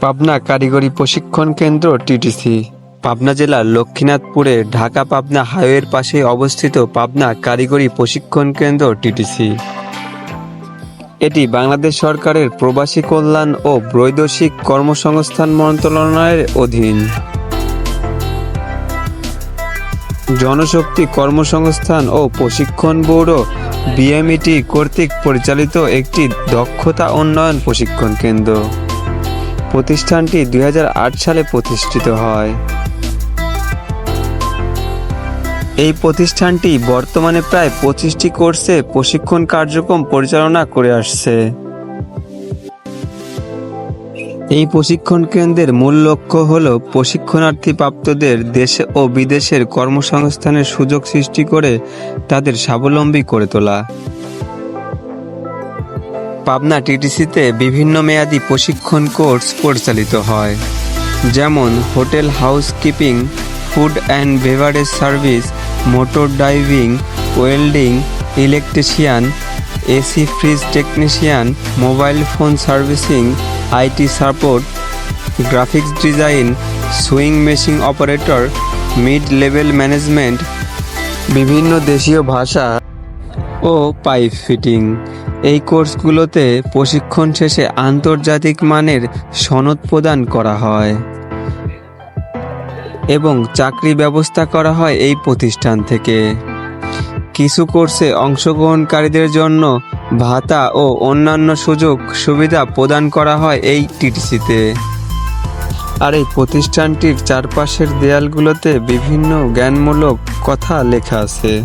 পাবনা কারিগরি প্রশিক্ষণ কেন্দ্র, টিটিসি। পাবনা জেলার লক্ষ্মীনাথপুরে ঢাকা পাবনা হাইওয়ের পাশে অবস্থিত পাবনা কারিগরি প্রশিক্ষণ কেন্দ্র, টিটিসি। এটি বাংলাদেশ সরকারের প্রবাসী কল্যাণ ও বৈদেশিক কর্মসংস্থান মন্ত্রণালয়ের অধীন। জনশক্তি কর্মসংস্থান ও প্রশিক্ষণ ব্যুরো বিএমইটি কর্তৃক পরিচালিত একটি দক্ষতা উন্নয়ন প্রশিক্ষণ কেন্দ্র। প্রতিষ্ঠানটি দু হাজার আট সালে প্রতিষ্ঠিত হয়। এই প্রতিষ্ঠানটি বর্তমানে প্রায় পঁচিশটি কোর্সে প্রশিক্ষণ কার্যক্রম পরিচালনা করে আসছে। এই প্রশিক্ষণ কেন্দ্রের মূল লক্ষ্য হল প্রশিক্ষণার্থী প্রাপ্তদের দেশে ও বিদেশের কর্মসংস্থানের সুযোগ সৃষ্টি করে তাদের স্বাবলম্বী করে তোলা। পাবনা টিটিসিতে বিভিন্ন মেয়াদী প্রশিক্ষণ কোর্স পরিচালিত হয়, যেমন hotel housekeeping, food and beverage service, motor driving, welding, electrician, AC fridge technician, mobile phone servicing IT support, graphics design, sewing machine operator, mid level management, বিভিন্ন দেশীয় ভাষা ও পাইপ ফিটিং। এই কোর্সগুলোতে প্রশিক্ষণ শেষে আন্তর্জাতিক মানের সনদ প্রদান করা হয় এবং চাকরি ব্যবস্থা করা হয় এই প্রতিষ্ঠান থেকে। কিছু কোর্সে অংশগ্রহণকারীদের জন্য ভাতা ও অন্যান্য সুযোগ সুবিধা প্রদান করা হয় এই টিটিসিতে। আর এই প্রতিষ্ঠানটির চারপাশের দেয়ালগুলোতে বিভিন্ন জ্ঞানমূলক কথা লেখা আছে।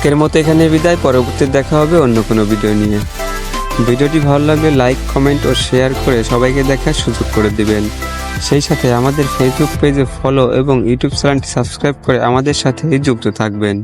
আজকের মতো এখানে বিদায়। পরবর্তী দেখা হবে অন্য কোনো ভিডিও নিয়ে। ভিডিওটি ভালো লাগলে লাইক, কমেন্ট ও শেয়ার করে সবাইকে দেখার সুযোগ করে দিবেন। সেই সাথে আমাদের ফেসবুক পেজে ফলো এবং ইউটিউব চ্যানেলটি সাবস্ক্রাইব করে আমাদের সাথে যুক্ত থাকবেন।